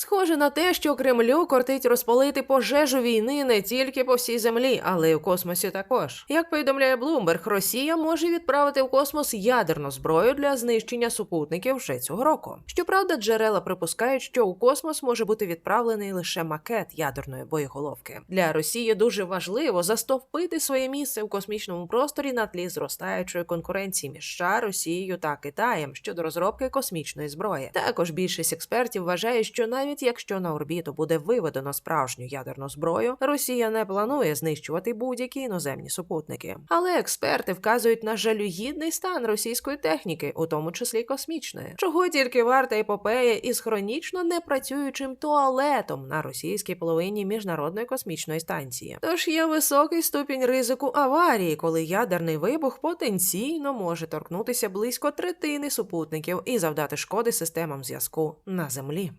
Схоже на те, що Кремлю кортить розпалити пожежу війни не тільки по всій землі, але й у космосі також. Як повідомляє Блумберг, Росія може відправити в космос ядерну зброю для знищення супутників вже цього року. Щоправда, джерела припускають, що у космос може бути відправлений лише макет ядерної боєголовки. Для Росії дуже важливо застовпити своє місце в космічному просторі на тлі зростаючої конкуренції між США, Росією та Китаєм щодо розробки космічної зброї. Також більшість експертів вважає, що навіть якщо на орбіту буде виведено справжню ядерну зброю, Росія не планує знищувати будь-які іноземні супутники. Але експерти вказують на жалюгідний стан російської техніки, у тому числі космічної, чого тільки варта епопея із хронічно непрацюючим туалетом на російській половині міжнародної космічної станції. Тож є високий ступінь ризику аварії, коли ядерний вибух потенційно може торкнутися близько третини супутників і завдати шкоди системам зв'язку на землі.